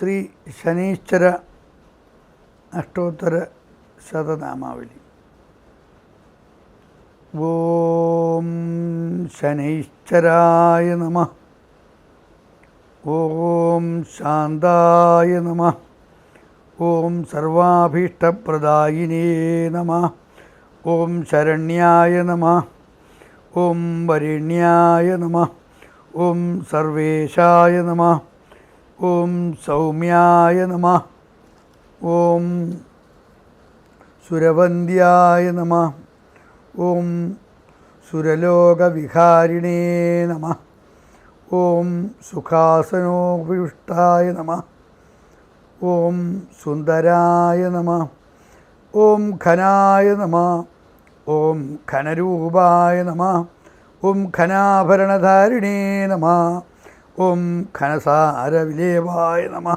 ശ്രീ ശനീശ്വര അഷ്ടോത്തര ശതനാമാവലി. ഓം ശനൈശ്വരായ നമ. ഓം ശാന്തായ നമ. ഓം സർവാഭീഷ്ടപ്രദായിനേ നമ. ഓം ശരണ്യായ നമ. ഓം വരിണ്യായ നമ. ഓം സർവേശായ നമ. ഓം സൗമ്യായ നമ. ഓം സുരവന്ധ്യായ നമ. ഓം സുരലോകവിഹാരിണേ നമ. ഓം സുഖാസനോപയുഷ്ടായ നമ. ഓം സുന്ദരായ നമ. ഓം ഖനായ നമ. ഓം ഖനരൂപായ നമ. ഓം ഖനാഭരണധാരിണേ നമ. ഓം ഖനസാരവിലേവായ നമ.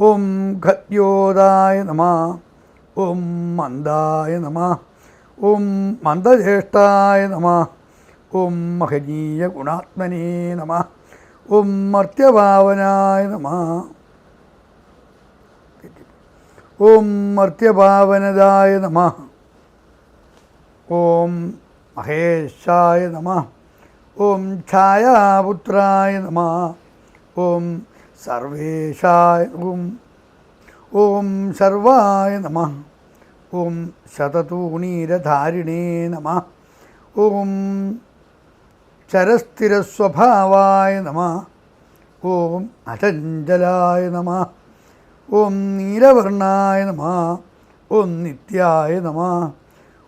ഓം ഖദ്യോദായ നമ. ഓം മന്ദായ നമ. ഓം മന്ദജ്യേഷ്ഠായ നമ. ഓം മഹനീയ ഗുണാത്മനേ നമ. ഓം മർത്യഭാവനായ നമ. ഓം മർത്യഭാവനതായ നമ. ഓം മഹേശായ നമ. ഓം ഛായാപുത്രായ നമ. ഓം സർവേശായ ഓം ഓം സർവായ നമ. ഓം ശതതൂണീരധാരിണേ നമ. ഓം ചരസ്ഥിരസ്വഭാവായ നമ. ഓം അചഞ്ചലായ നമ. ഓം നീലവർണായ നമ. ഓം നിത്യായ നമ.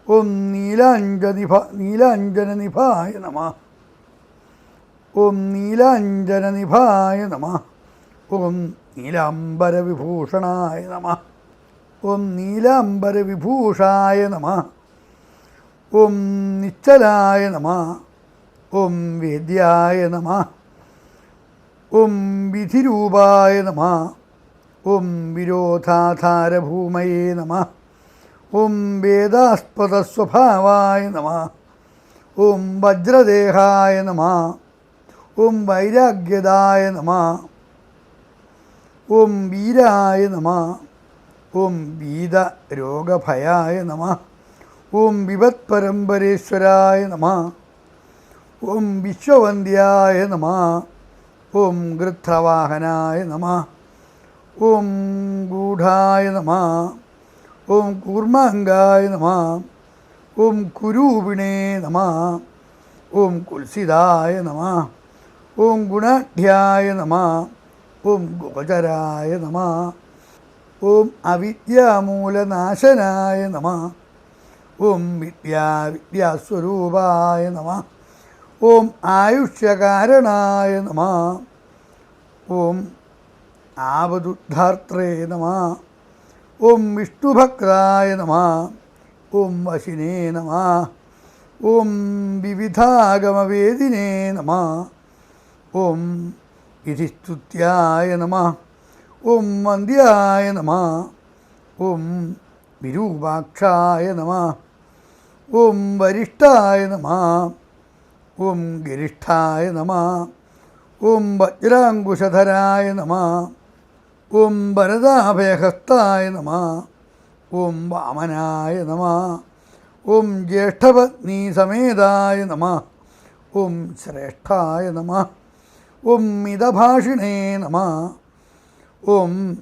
ഓം നീലാഞ്ജനിഭ നീലാഞ്ജനനിഭായ നമ. ഓം നീലാഞ്ജനനിഭായ നമ. ഓം നീലാംബരവിഭൂഷണായ നമ. ഓം നീലാംബരവിഭൂഷായ നമ. ഓം നിശ്ചലായ നമ. ഓം വേദ്യായ നമ. ഓം വിധിരൂപായ നമ. ഓം വിരോധാധാരഭൂമയേ നമ. ഓം വേദാസ്പദസ്വഭാവായ നമ. ഓം വജ്രദേഹായ നമ. ഓം വൈരാഗ്യതായ നമ. ഓം വീരായ നമ. ഓം വീത രോഗഭയായ നമ. ഓം വിപത് പരമ്പരേശ്വരായ നമ. ഓം വിശ്വവന്ദ്യായ നമ. ഓം ഗൃത്രവാഹനായ നമ. ഓം ഗൂഢായ നമ. ഓം കൂർമാങ്കായ നമ. ഓം കുരൂപിണേ നമ. ഓം കുൽസിതായ നമ. ഓം ഗുണാഢ്യായ നമ ഓം ഗോചരായ നമ ഓം അവിദ്യാമൂലനാശനായ നമ ഓം വിദ്യാ വിദ്യാസ്വരൂപായ നമ ഓം ആയുഷ്യകാരണായ നമ ഓം ആപദുദ്ധാർത്രേ നമ ഓം വിഷ്ണുഭക്തായ നമ ഓം വശിനേ നമ ഓം വിവിധാഗമവേദിനേ നമ ഓം വിധിസ്തുത്യായ നമ. ഓം വന്ദ്യായ നമ. ഓം വിരൂപാക്ഷായ നമ. ഓം വരിഷ്ഠായ നമ. ഓം ഗരിഷ്ഠായ നമ. ഓം വജ്രാങ്കുശധരായ നമ. ഓം വരദാഭയഹസ്തായ നമ. ഓം വാമനായ നമ. ഓം ജ്യേഷ്ഠപത്നീ സമേതായ നമ. ഓം ശ്രേഷ്ഠായ നമ. ഓം മിതഭാഷിണേ നമ. ഓം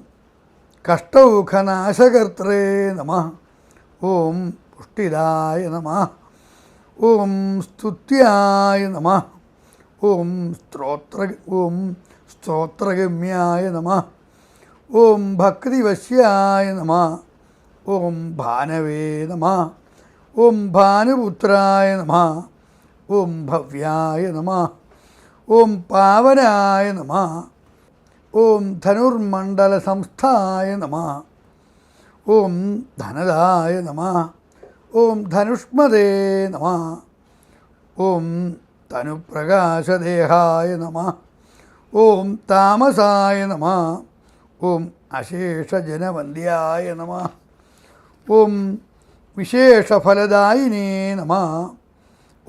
കഷ്ടൗഖനാശകർത്രേ നമ. ഓം പുഷ്ടിദായ നമ. ഓം സ്തുത്യായ നമ. ഓം സ്ത്രോത്ര ഓം സ്ത്രോത്രഗമ്യായ നമ. ഓം ഭക്തിവശ്യായ നമ. ഓം ഭാനവേ നമ. ഓം ഭാനുപുത്രായ നമ. ഓം ഭവ്യായ നമ. ഓം പാവനായ നമ. ഓം ധനുർമണ്ഡല സംസ്ഥായ നമ. ഓം ധനദായ നമ. ഓം ധനുഷ്മദേ നമ. ഓം തനുപ്രകാശദേഹായ നമ. ഓം താമസായ നമ. ഓം അശേഷജനവന്ദ്യായ നമ. ഓം വിശേഷഫലദായിനേ നമ.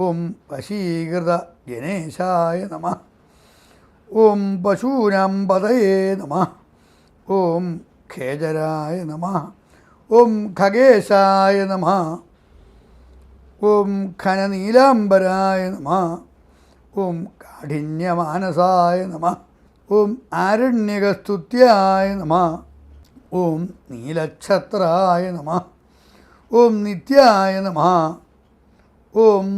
ഓം വശീകൃത ഗണേശായ നമ ഓം പശൂനാം പതയേ നമ ഓം ഖേജരായ നമ ഓം ഖഗേശായ നമ ഓം ഖനനീലാംബരായ നമ ഓം കാഠിന്യമാനസായ നമ ഓം ആരണ്യകസ്തുത്യായ നമ ഓം നീലക്ഷത്രായ നമ ഓം നിത്യായ നമ ഓം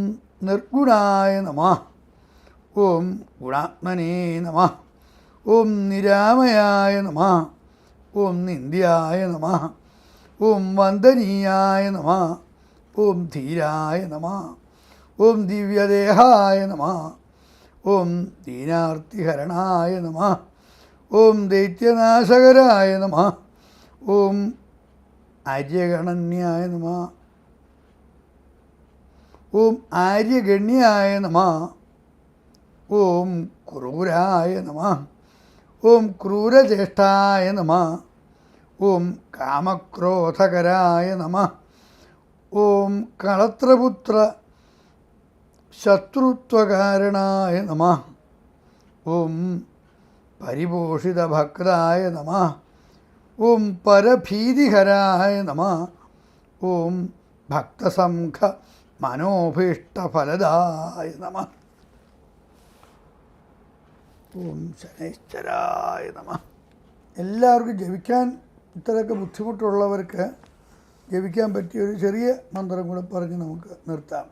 നിർഗുണായ നമ. ഓം ഗുണാത്മനേ നമ. ഓം നിരാമയായ നമ. ഓം നിന്ദ്യായ നമ. ഓം വന്ദനീയായ നമ. ഓം ധീരായ നമ. ഓം ദിവ്യദേഹായ നമ. ഓം ദീനാർത്തിഹരണായ നമ. ഓം ദൈത്യനാശകരായ നമ. ഓം ആര്യഗണന്യായ നമ. ഓം ആര്യഗണ്യായ നമ. ഓം ക്രൂരായ നമ. ഓം ക്രൂരജ്യേഷ്ഠായ നമ. ഓം കാമക്രോധകരായ നമ. ഓം കളത്രപുത്ര ശത്രുത്വകാരണായ നമ. ഓം പരിപോഷിതഭക്തായ നമ. ഓം പരഭീതിഹരായ നമ. ഓം ഭക്തസംഘ മനോഭീഷ്ടഫലദായ നമ. ഓം ശനൈശ്വരായ നമ. എല്ലാവർക്കും ജപിക്കാൻ ഇത്രയൊക്കെ ബുദ്ധിമുട്ടുള്ളവർക്ക് ജപിക്കാൻ പറ്റിയ ഒരു ചെറിയ മന്ത്രം കൂടെ പറഞ്ഞ് നമുക്ക് നിർത്താം.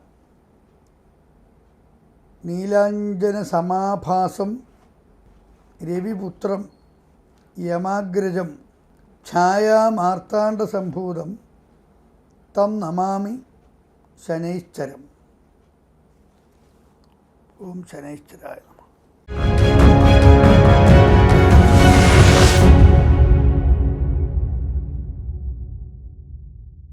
നീലാഞ്ജന സമാഭാസം രവിപുത്രം യമാഗ്രജം ഛായാമാർത്താണ്ഡസംഭൂതം തം നമാമി. ശനൈശ്ചരം ഓം ശനൈശ്ചരായ നമ.